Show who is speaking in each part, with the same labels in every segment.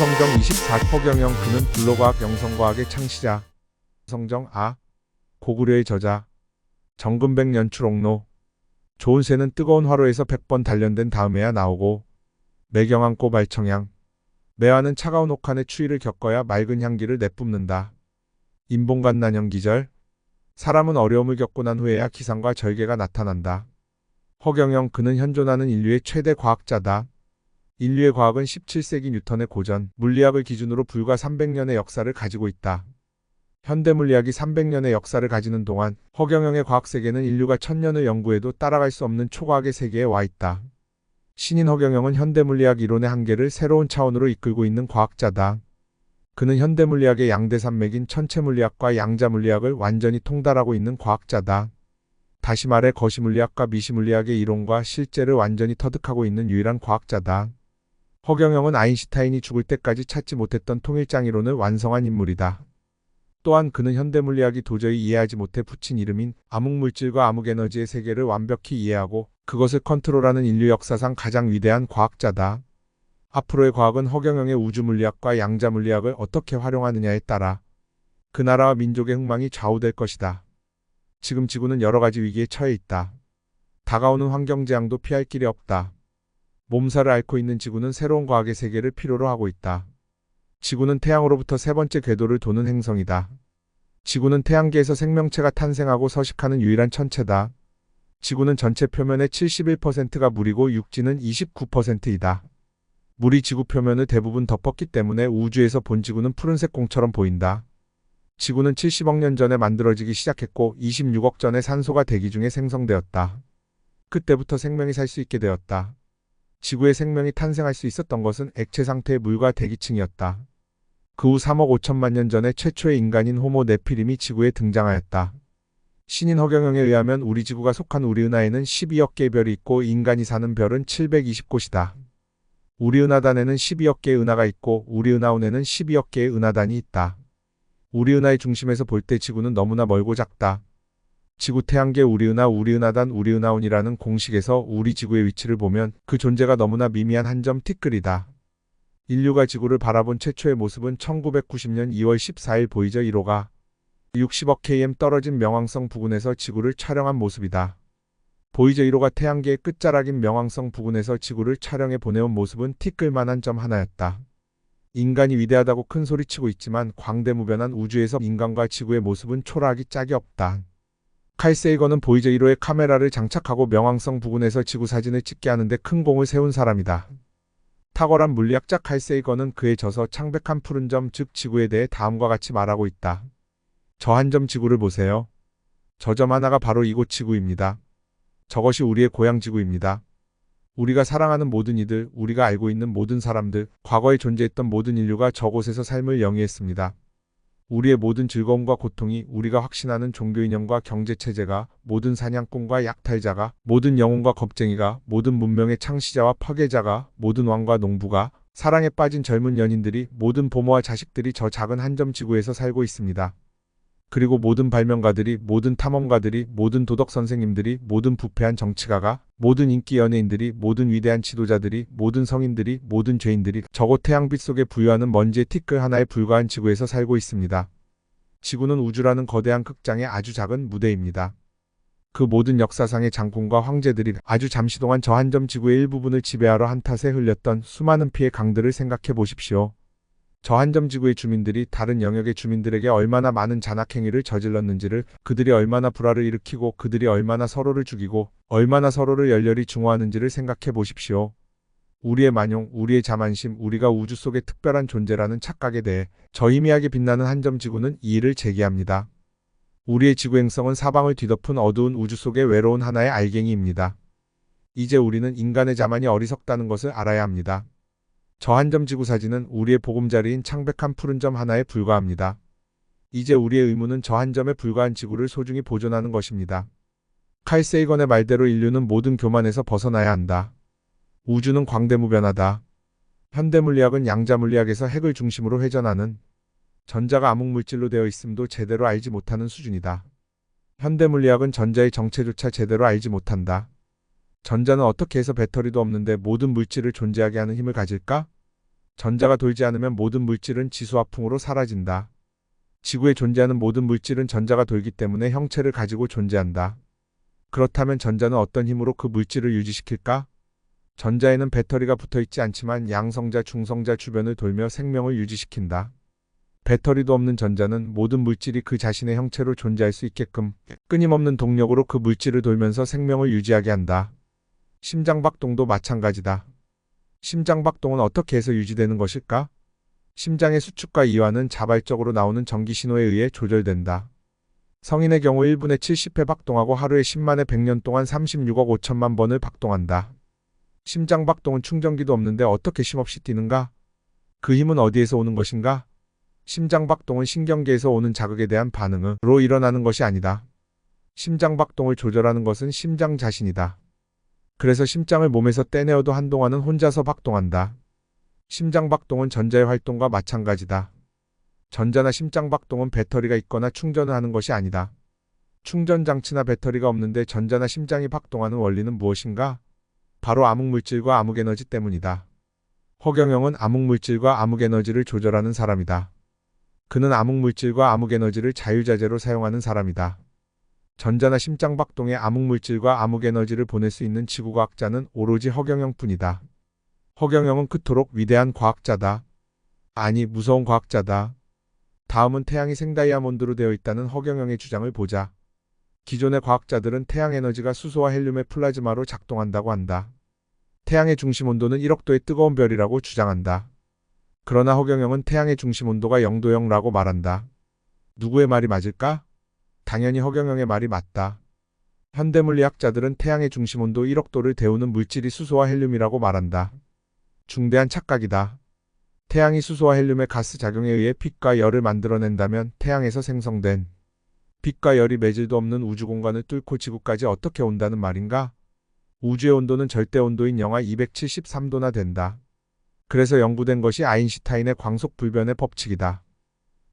Speaker 1: 성정 24 허경영 그는 블로그학 영성과학의 창시자 성정 아 고구려의 저자 정근백 연출 옥로 좋은 새는 뜨거운 화로에서 100번 단련된 다음에야 나오고 매경한 꼬발청향 매화는 차가운 옥한의 추위를 겪어야 맑은 향기를 내뿜는다. 인봉간 난영기절 사람은 어려움을 겪고 난 후에야 기상과 절개가 나타난다. 허경영 그는 현존하는 인류의 최대 과학자다. 인류의 과학은 17세기 뉴턴의 고전 물리학을 기준으로 불과 300년의 역사를 가지고 있다. 현대 물리학이 300년의 역사를 가지는 동안 허경영의 과학 세계는 인류가 천년을 연구해도 따라갈 수 없는 초과학의 세계에 와 있다. 신인 허경영은 현대 물리학 이론의 한계를 새로운 차원으로 이끌고 있는 과학자다. 그는 현대 물리학의 양대 산맥인 천체 물리학과 양자 물리학을 완전히 통달하고 있는 과학자다. 다시 말해 거시 물리학과 미시 물리학의 이론과 실제를 완전히 터득하고 있는 유일한 과학자다. 허경영은 아인슈타인이 죽을 때까지 찾지 못했던 통일장 이론을 완성한 인물이다. 또한 그는 현대 물리학이 도저히 이해하지 못해 붙인 이름인 암흑물질과 암흑에너지의 세계를 완벽히 이해하고 그것을 컨트롤하는 인류 역사상 가장 위대한 과학자다. 앞으로의 과학은 허경영의 우주 물리학과 양자 물리학을 어떻게 활용하느냐에 따라 그 나라와 민족의 흥망이 좌우될 것이다. 지금 지구는 여러 가지 위기에 처해 있다. 다가오는 환경재앙도 피할 길이 없다. 몸살을 앓고 있는 지구는 새로운 과학의 세계를 필요로 하고 있다. 지구는 태양으로부터 세 번째 궤도를 도는 행성이다. 지구는 태양계에서 생명체가 탄생하고 서식하는 유일한 천체다. 지구는 전체 표면의 71%가 물이고 육지는 29%이다. 물이 지구 표면을 대부분 덮었기 때문에 우주에서 본 지구는 푸른색 공처럼 보인다. 지구는 70억 년 전에 만들어지기 시작했고 26억 전에 산소가 대기 중에 생성되었다. 그때부터 생명이 살 수 있게 되었다. 지구에 생명이 탄생할 수 있었던 것은 액체 상태의 물과 대기층이었다. 그 후 3억 5천만 년 전에 최초의 인간인 호모 네피림이 지구에 등장하였다. 신인 허경영에 의하면 우리 지구가 속한 우리 은하에는 12억 개의 별이 있고 인간이 사는 별은 720곳이다. 우리 은하단에는 12억 개의 은하가 있고 우리 은하운에는 12억 개의 은하단이 있다. 우리 은하의 중심에서 볼 때 지구는 너무나 멀고 작다. 지구 태양계 우리 은하 우리 은하단 우리 은하운이라는 공식에서 우리 지구의 위치를 보면 그 존재가 너무나 미미한 한 점 티끌이다. 인류가 지구를 바라본 최초의 모습은 1990년 2월 14일 보이저 1호가 60억 km 떨어진 명왕성 부근에서 지구를 촬영한 모습이다. 보이저 1호가 태양계의 끝자락인 명왕성 부근에서 지구를 촬영해 보내온 모습은 티끌만한 점 하나였다. 인간이 위대하다고 큰 소리치고 있지만 광대무변한 우주에서 인간과 지구의 모습은 초라하기 짝이 없다. 칼 세이거는 보이저 1호에 카메라를 장착하고 명왕성 부근에서 지구 사진을 찍게 하는데 큰 공을 세운 사람이다. 탁월한 물리학자 칼 세이거는 그의 저서 창백한 푸른 점, 즉 지구에 대해 다음과 같이 말하고 있다. 저 한 점 지구를 보세요. 저 점 하나가 바로 이곳 지구입니다. 저것이 우리의 고향 지구입니다. 우리가 사랑하는 모든 이들, 우리가 알고 있는 모든 사람들, 과거에 존재했던 모든 인류가 저곳에서 삶을 영위했습니다. 우리의 모든 즐거움과 고통이 우리가 확신하는 종교 이념과 경제 체제가 모든 사냥꾼과 약탈자가 모든 영혼과 겁쟁이가 모든 문명의 창시자와 파괴자가 모든 왕과 농부가 사랑에 빠진 젊은 연인들이 모든 부모와 자식들이 저 작은 한 점 지구에서 살고 있습니다. 그리고 모든 발명가들이 모든 탐험가들이 모든 도덕 선생님들이 모든 부패한 정치가가 모든 인기 연예인들이 모든 위대한 지도자들이 모든 성인들이 모든 죄인들이 저곳 태양빛 속에 부유하는 먼지의 티끌 하나에 불과한 지구에서 살고 있습니다. 지구는 우주라는 거대한 극장의 아주 작은 무대입니다. 그 모든 역사상의 장군과 황제들이 아주 잠시 동안 저 한 점 지구의 일부분을 지배하러 한 탓에 흘렸던 수많은 피해 강들을 생각해 보십시오. 저한점 지구의 주민들이 다른 영역의 주민들에게 얼마나 많은 잔악행위를 저질렀는지를 그들이 얼마나 불화를 일으키고 그들이 얼마나 서로를 죽이고 얼마나 서로를 열렬히 증오하는지를 생각해 보십시오. 우리의 만용, 우리의 자만심, 우리가 우주 속의 특별한 존재라는 착각에 대해 저 희미하게 빛나는 한점 지구는 이의를 제기합니다. 우리의 지구 행성은 사방을 뒤덮은 어두운 우주 속의 외로운 하나의 알갱이입니다. 이제 우리는 인간의 자만이 어리석다는 것을 알아야 합니다. 저한점 지구 사진은 우리의 보금자리인 창백한 푸른 점 하나에 불과합니다. 이제 우리의 의무는 저한 점에 불과한 지구를 소중히 보존하는 것입니다. 칼 세이건의 말대로 인류는 모든 교만에서 벗어나야 한다. 우주는 광대무변하다. 현대물리학은 양자물리학에서 핵을 중심으로 회전하는 전자가 암흑물질로 되어 있음도 제대로 알지 못하는 수준이다. 현대물리학은 전자의 정체조차 제대로 알지 못한다. 전자는 어떻게 해서 배터리도 없는데 모든 물질을 존재하게 하는 힘을 가질까? 전자가 돌지 않으면 모든 물질은 지수화풍으로 사라진다. 지구에 존재하는 모든 물질은 전자가 돌기 때문에 형체를 가지고 존재한다. 그렇다면 전자는 어떤 힘으로 그 물질을 유지시킬까? 전자에는 배터리가 붙어 있지 않지만 양성자, 중성자 주변을 돌며 생명을 유지시킨다. 배터리도 없는 전자는 모든 물질이 그 자신의 형체로 존재할 수 있게끔 끊임없는 동력으로 그 물질을 돌면서 생명을 유지하게 한다. 심장박동도 마찬가지다. 심장박동은 어떻게 해서 유지되는 것일까? 심장의 수축과 이완은 자발적으로 나오는 전기 신호에 의해 조절된다. 성인의 경우 1분에 70회 박동하고 하루에 10만에 100년 동안 36억 5천만 번을 박동한다. 심장 박동은 충전기도 없는데 어떻게 쉼없이 뛰는가? 그 힘은 어디에서 오는 것인가? 심장 박동은 신경계에서 오는 자극에 대한 반응으로 일어나는 것이 아니다. 심장 박동을 조절하는 것은 심장 자신이다. 그래서 심장을 몸에서 떼내어도 한동안은 혼자서 박동한다. 심장 박동은 전자의 활동과 마찬가지다. 전자나 심장 박동은 배터리가 있거나 충전을 하는 것이 아니다. 충전 장치나 배터리가 없는데 전자나 심장이 박동하는 원리는 무엇인가? 바로 암흑물질과 암흑에너지 때문이다. 허경영은 암흑물질과 암흑에너지를 조절하는 사람이다. 그는 암흑물질과 암흑에너지를 자유자재로 사용하는 사람이다. 전자나 심장 박동에 암흑물질과 암흑에너지를 보낼 수 있는 지구과학자는 오로지 허경영뿐이다. 허경영은 그토록 위대한 과학자다. 아니, 무서운 과학자다. 다음은 태양이 생다이아몬드로 되어 있다는 허경영의 주장을 보자. 기존의 과학자들은 태양 에너지가 수소와 헬륨의 플라즈마로 작동한다고 한다. 태양의 중심 온도는 1억 도의 뜨거운 별이라고 주장한다. 그러나 허경영은 태양의 중심 온도가 0도형라고 말한다. 누구의 말이 맞을까? 당연히 허경영의 말이 맞다. 현대물리학자들은 태양의 중심 온도 1억 도를 데우는 물질이 수소와 헬륨이라고 말한다. 중대한 착각이다. 태양이 수소와 헬륨의 가스 작용에 의해 빛과 열을 만들어낸다면 태양에서 생성된 빛과 열이 매질도 없는 우주 공간을 뚫고 지구까지 어떻게 온다는 말인가? 우주의 온도는 절대 온도인 영하 273도나 된다. 그래서 연구된 것이 아인슈타인의 광속 불변의 법칙이다.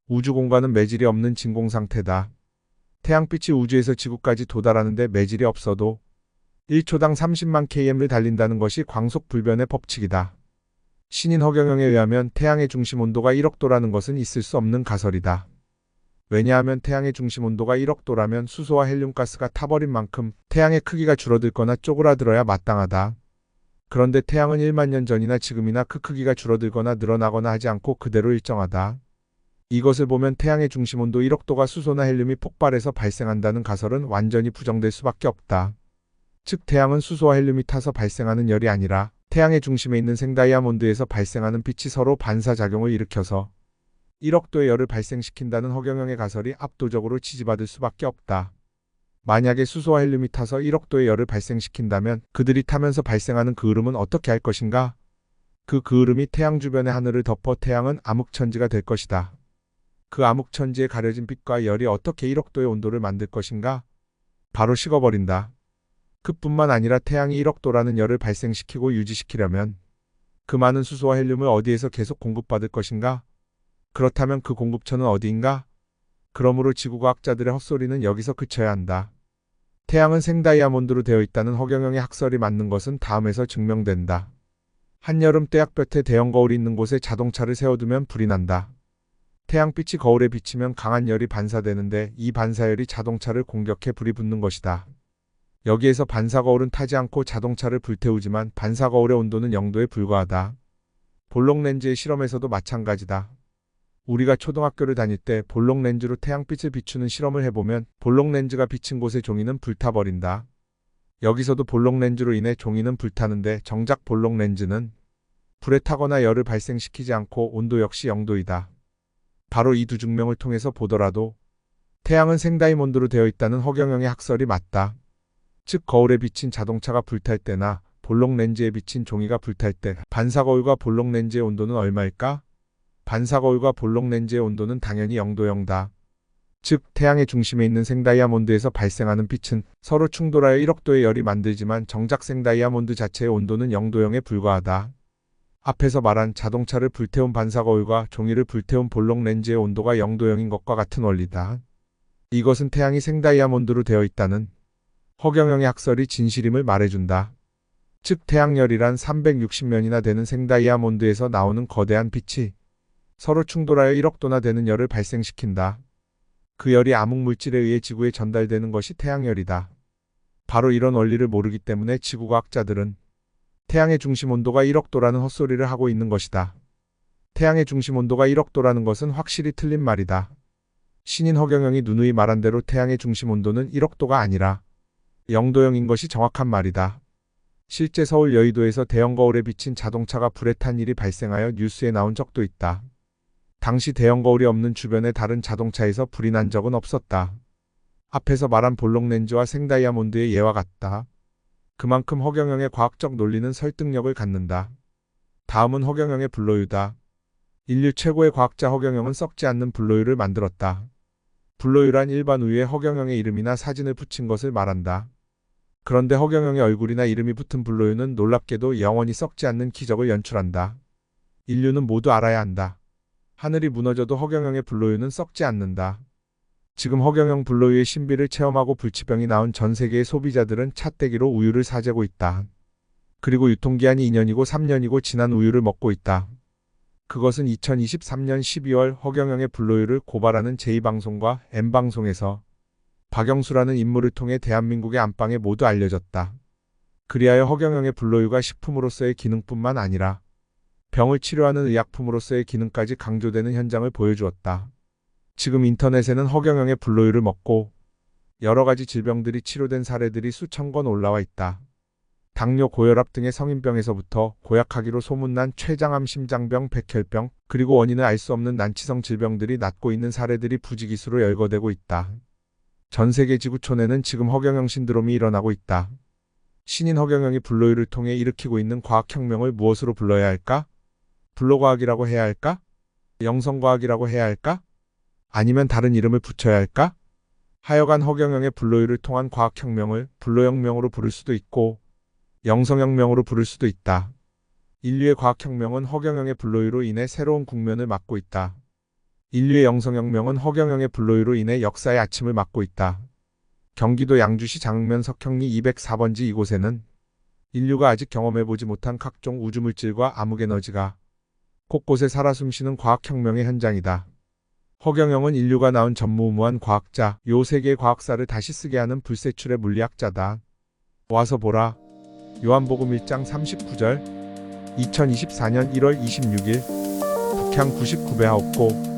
Speaker 1: 우주 공간은 매질이 없는 진공 상태다. 태양빛이 우주에서 지구까지 도달하는데 매질이 없어도 1초당 30만 km를 달린다는 것이 광속 불변의 법칙이다. 신인 허경영에 의하면 태양의 중심 온도가 1억 도라는 것은 있을 수 없는 가설이다. 왜냐하면 태양의 중심 온도가 1억 도라면 수소와 헬륨가스가 타버린 만큼 태양의 크기가 줄어들거나 쪼그라들어야 마땅하다. 그런데 태양은 1만 년 전이나 지금이나 그 크기가 줄어들거나 늘어나거나 하지 않고 그대로 일정하다. 이것을 보면 태양의 중심 온도 1억 도가 수소나 헬륨이 폭발해서 발생한다는 가설은 완전히 부정될 수밖에 없다. 즉 태양은 수소와 헬륨이 타서 발생하는 열이 아니라 태양의 중심에 있는 생다이아몬드에서 발생하는 빛이 서로 반사작용을 일으켜서 1억 도의 열을 발생시킨다는 허경영의 가설이 압도적으로 지지받을 수밖에 없다. 만약에 수소와 헬륨이 타서 1억 도의 열을 발생시킨다면 그들이 타면서 발생하는 그 흐름은 어떻게 할 것인가? 그 그흐름이 태양 주변의 하늘을 덮어 태양은 암흑천지가 될 것이다. 그 암흑천지에 가려진 빛과 열이 어떻게 1억 도의 온도를 만들 것인가? 바로 식어버린다. 그뿐만 아니라 태양이 1억 도라는 열을 발생시키고 유지시키려면 그 많은 수소와 헬륨을 어디에서 계속 공급받을 것인가? 그렇다면 그 공급처는 어디인가? 그러므로 지구과학자들의 헛소리는 여기서 그쳐야 한다. 태양은 생다이아몬드로 되어 있다는 허경영의 학설이 맞는 것은 다음에서 증명된다. 한여름 떼약볕에 대형 거울이 있는 곳에 자동차를 세워두면 불이 난다. 태양빛이 거울에 비치면 강한 열이 반사되는데 이 반사열이 자동차를 공격해 불이 붙는 것이다. 여기에서 반사거울은 타지 않고 자동차를 불태우지만 반사거울의 온도는 0도에 불과하다. 볼록렌즈의 실험에서도 마찬가지다. 우리가 초등학교를 다닐 때 볼록렌즈로 태양빛을 비추는 실험을 해보면 볼록렌즈가 비친 곳의 종이는 불타버린다. 여기서도 볼록렌즈로 인해 종이는 불타는데 정작 볼록렌즈는 불에 타거나 열을 발생시키지 않고 온도 역시 0도이다. 바로 이 두 증명을 통해서 보더라도 태양은 생다이몬드로 되어 있다는 허경영의 학설이 맞다. 즉 거울에 비친 자동차가 불탈 때나 볼록 렌즈에 비친 종이가 불탈 때 반사 거울과 볼록 렌즈의 온도는 얼마일까? 반사 거울과 볼록 렌즈의 온도는 당연히 0도 0다. 즉 태양의 중심에 있는 생다이아몬드에서 발생하는 빛은 서로 충돌하여 1억 도의 열이 만들지만 정작 생다이아몬드 자체의 온도는 0도 0에 불과하다. 앞에서 말한 자동차를 불태운 반사 거울과 종이를 불태운 볼록 렌즈의 온도가 0도 0인 것과 같은 원리다. 이것은 태양이 생다이아몬드로 되어 있다는 허경영의 학설이 진실임을 말해준다. 즉 태양열이란 360년이나 되는 생다이아몬드에서 나오는 거대한 빛이 서로 충돌하여 1억도나 되는 열을 발생시킨다. 그 열이 암흑 물질에 의해 지구에 전달되는 것이 태양열이다. 바로 이런 원리를 모르기 때문에 지구과학자들은 태양의 중심 온도가 1억 도라는 헛소리를 하고 있는 것이다. 태양의 중심 온도가 1억 도라는 것은 확실히 틀린 말이다. 신인 허경영이 누누이 말한 대로 태양의 중심 온도는 1억 도가 아니라 0도형인 것이 정확한 말이다. 실제 서울 여의도에서 대형 거울에 비친 자동차가 불에 탄 일이 발생하여 뉴스에 나온 적도 있다. 당시 대형 거울이 없는 주변의 다른 자동차에서 불이 난 적은 없었다. 앞에서 말한 볼록렌즈와 생다이아몬드의 예와 같다. 그만큼 허경영의 과학적 논리는 설득력을 갖는다. 다음은 허경영의 불로유다. 인류 최고의 과학자 허경영은 썩지 않는 불로유를 만들었다. 불로유란 일반 우유에 허경영의 이름이나 사진을 붙인 것을 말한다. 그런데 허경영의 얼굴이나 이름이 붙은 불로유는 놀랍게도 영원히 썩지 않는 기적을 연출한다. 인류는 모두 알아야 한다. 하늘이 무너져도 허경영의 불로유는 썩지 않는다. 지금 허경영 불로유의 신비를 체험하고 불치병이 나온 전 세계의 소비자들은 차떼기로 우유를 사재고 있다. 그리고 유통기한이 2년이고 3년이고 지난 우유를 먹고 있다. 그것은 2023년 12월 허경영의 불로유를 고발하는 제2방송과 M방송에서 박영수라는 인물을 통해 대한민국의 안방에 모두 알려졌다. 그리하여 허경영의 불로유가 식품으로서의 기능뿐만 아니라 병을 치료하는 의약품으로서의 기능까지 강조되는 현장을 보여주었다. 지금 인터넷에는 허경영의 불로유를 먹고 여러 가지 질병들이 치료된 사례들이 수천 건 올라와 있다. 당뇨, 고혈압 등의 성인병에서부터 고약하기로 소문난 췌장암, 심장병, 백혈병, 그리고 원인을 알 수 없는 난치성 질병들이 낫고 있는 사례들이 부지기수로 열거되고 있다. 전 세계 지구촌에는 지금 허경영 신드롬이 일어나고 있다. 신인 허경영이 불로유를 통해 일으키고 있는 과학혁명을 무엇으로 불러야 할까? 불로과학이라고 해야 할까? 영성과학이라고 해야 할까? 아니면 다른 이름을 붙여야 할까? 하여간 허경영의 불로유를 통한 과학혁명을 불로혁명으로 부를 수도 있고 영성혁명으로 부를 수도 있다. 인류의 과학혁명은 허경영의 불로유로 인해 새로운 국면을 맞고 있다. 인류의 영성혁명은 허경영의 불로유로 인해 역사의 아침을 맞고 있다. 경기도 양주시 장흥면 석형리 204번지 이곳에는 인류가 아직 경험해보지 못한 각종 우주물질과 암흑에너지가 곳곳에 살아 숨쉬는 과학혁명의 현장이다. 허경영은 인류가 낳은 전무후무한 과학자, 요 세계의 과학사를 다시 쓰게 하는 불세출의 물리학자다. 와서 보라. 요한복음 1장 39절 2024년 1월 26일 북향 99배 하옵고